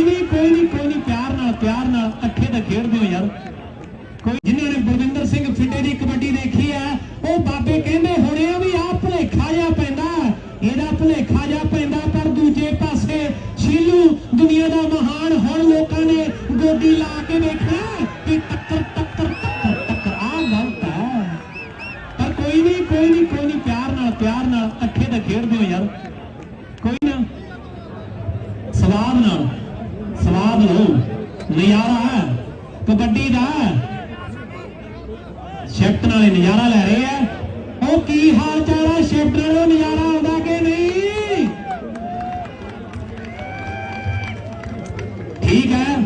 ਪਿਆਰ ਨਾਲ ਪਿਆਰ ਨਾਲ ਇਕੱਠੇ ਤਾਂ ਖੇਡਦੇ ਹੋ ਯਾਰ। ਕੋਈ ਜਿਨ੍ਹਾਂ ਨੇ ਬਲਵਿੰਦਰ ਸਿੰਘ ਫਿੱਟੇ ਦੀ ਕਬੱਡੀ ਦੇਖੀ ਆ ਉਹ ਬਾਬੇ ਕਹਿੰਦੇ ਹੋਣੇ ਆ ਵੀ ਆਹ ਭੁਲੇਖਾ ਜਾ ਪੈਂਦਾ ਇਹਦਾ ਭੁਲੇਖਾ ਜਾ ਪੈਂਦਾ, ਪਰ ਦੂਜੇ ਪਾਸੇ ਸ਼ੀਲੂ ਦੁਨੀਆ ਦਾ ਮਹਾਨ ਹੁਣ ਲੋਕਾਂ ਨੇ ਗੋਡੀ ਲਾ ਕੇ ਵੇਖਿਆ ਕਿ ਟੱਕਰ ਟੱਕਰ ਟੱਕਰ ਟੱਕਰ ਆ ਗਲਤ ਹੈ। ਪਰ ਕੋਈ ਨਹੀਂ ਕੋਈ ਨਹੀਂ ਕੋਈ ਨਹੀਂ, ਪਿਆਰ ਨਾਲ ਪਿਆਰ ਨਾਲ ਇਕੱਠੇ ਤਾਂ ਖੇਡਦੇ ਹੋ ਯਾਰ। ਕੋਈ ਨਾ, ਸਵਾਦ ਨਾਲ। ਸਵਾਦ ਲਓ ਨਜ਼ਾਰਾ ਹੈ ਕਬੱਡੀ ਦਾ ਸ਼ਿਫਟ ਨਾਲੇ ਨਜ਼ਾਰਾ ਲੈ ਰਹੇ ਆ ਉਹ ਕੀ ਹਾਲ ਚਾਲ ਹੈ ਸ਼ਿਫਟ ਨਾਲੋਂ ਨਜ਼ਾਰਾ ਆਉਂਦਾ ਕਿ ਨਹੀਂ ਠੀਕ ਹੈ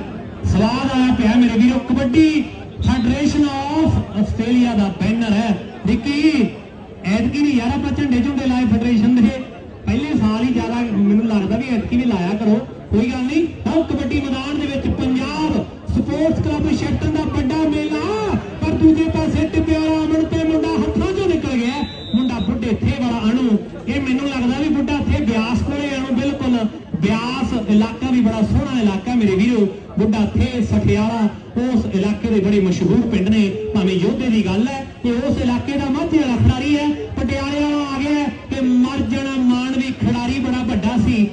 ਸਵਾਦ ਆਇਆ ਪਿਆ ਮੇਰੇ ਵੀਰੋ ਕਬੱਡੀ ਫੈਡਰੇਸ਼ਨ ਆਫ ਆਸਟ੍ਰੇਲੀਆ ਦਾ ਬੈਨਰ ਹੈ ਦੇਖੀ ਐਤਕੀ ਵੀ ਯਾਰਾ ਆਪਾਂ ਝੰਡੇ ਝੁੰਡੇ ਲਾਏ ਫੈਡਰੇਸ਼ਨ ਦੇ ਪਹਿਲੇ ਸਾਲ ਹੀ ਜ਼ਿਆਦਾ ਮੈਨੂੰ ਲੱਗਦਾ ਵੀ ਕਰੋ, ਕੋਈ ਗੱਲ ਨਹੀਂ। ਆਹ ਕਬੱਡੀ ਮੈਦਾਨ ਦੇ ਵਿੱਚ ਪੰਜਾਬ ਸਪੋਰਟਸ ਕਲੱਬ ਸ਼ੈਟਨ ਦਾ ਵੱਡਾ ਮੇਲਾ। ਪਰ ਦੂਜੇ ਪਾਸੇ ਟਿੱਬਿਆਰਾ ਅਮਨ ਤੇ ਮੁੰਡਾ ਹੱਥਾਂ 'ਚੋਂ ਨਿਕਲ ਗਿਆ। ਮੁੰਡਾ ਬੁੱਢੇ ਥੇ ਵਾਲਾ ਅਣੂ। ਇਹ ਮੈਨੂੰ ਲੱਗਦਾ ਵੀ ਬੁੱਢਾ ਥੇ ਬਿਆਸ ਕੋਲੇ ਅਣੂ, ਬਿਲਕੁਲ। ਬਿਆਸ ਇਲਾਕਾ ਵੀ ਬੜਾ ਸੋਹਣਾ ਇਲਾਕਾ ਮੇਰੇ ਵੀਰੋ। ਬੁੱਢਾ ਥੇ ਸਠਿਆਲਾ, ਉਸ ਇਲਾਕੇ ਦੇ ਬੜੇ ਮਸ਼ਹੂਰ ਪਿੰਡ ਨੇ। ਭਾਵੇਂ ਯੋਧੇ ਦੀ ਗੱਲ ਹੈ ਤੇ ਉਸ ਇਲਾਕੇ ਦਾ ਮਾਝੇ ਵਾਲਾ ਖਿਡਾਰੀ ਹੈ। ਪਟਿਆਲੇ ਵਾਲਾ ਆ ਗਿਆ ਹੈ ਕਿ ਮਰ ਜਾਣਾ ਮਾਣ ਵੀ ਖਿਡਾਰੀ ਬੜਾ ਵੱਡਾ ਸੀ।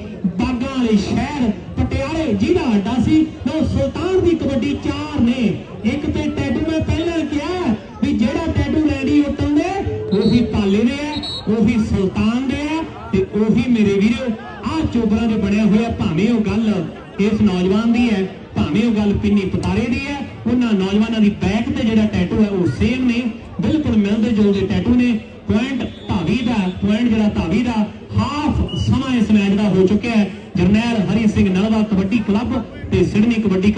ਵਾਲੇ ਸ਼ਹਿਰ ਪਟਿਆਲੇ ਜਿਹਦਾ ਅੱਡਾ ਸੀ। ਉਹ ਸੁਲਤਾਨ ਦੀ ਕਬੱਡੀ ਚਾਰ ਨੇ। ਇੱਕ ਤੇ ਟੈਟੂ ਮੈਂ ਪਹਿਲਾਂ ਕਿਹਾ ਵੀ ਜਿਹੜਾ ਟੈਟੂ ਰੈਡੀ ਉਟਨ ਦੇ ਉਹੀ ਪਾਲੇ ਦੇ ਆ, ਉਹੀ ਸੁਲਤਾਨ ਦੇ ਆ ਤੇ ਉਹੀ ਮੇਰੇ ਵੀਰੋ। ਆਹ ਚੋਬਰਾਂ ਦੇ ਬਣਿਆ ਹੋਇਆ ਭਾਵੇਂ ਉਹ ਗੱਲ ਇਸ ਨੌਜਵਾਨ ਦੀ ਹੈ, ਭਾਵੇਂ ਉਹ ਗੱਲ ਪਿੰਨੀ ਪਤਾਰੇ ਦੀ ਹੈ, ਉਹਨਾਂ ਨੌਜਵਾਨਾਂ ਦੀ ਬੈਕ ਤੇ ਜਿਹੜਾ ਟੈਟੂ ਹੈ, ਉਹ ਸੇਮ ਨੇ। ਬਿਲਕੁਲ ਮਿਲਦੇ ਜੁਲਦੇ ਟੈਟੂ ਨੇ। ਪੁਆਇੰਟ ਧਾਵੀ ਦਾ, ਪੁਆਇੰਟ ਜਿਹੜਾ ਧਾਵੀ ਦਾ, ਹਾਫ ਸਮਾਂ ਇਸ ਮੈਚ ਦਾ ਹੋ ਚੁੱਕਿਆ ਹੈ। ਜਰਨੈਲ ਹਰੀ ਸਿੰਘ ਨਲਵਾ ਕਬੱਡੀ ਕਲੱਬ ਤੇ ਸਿਡਨੀ ਕਬੱਡੀ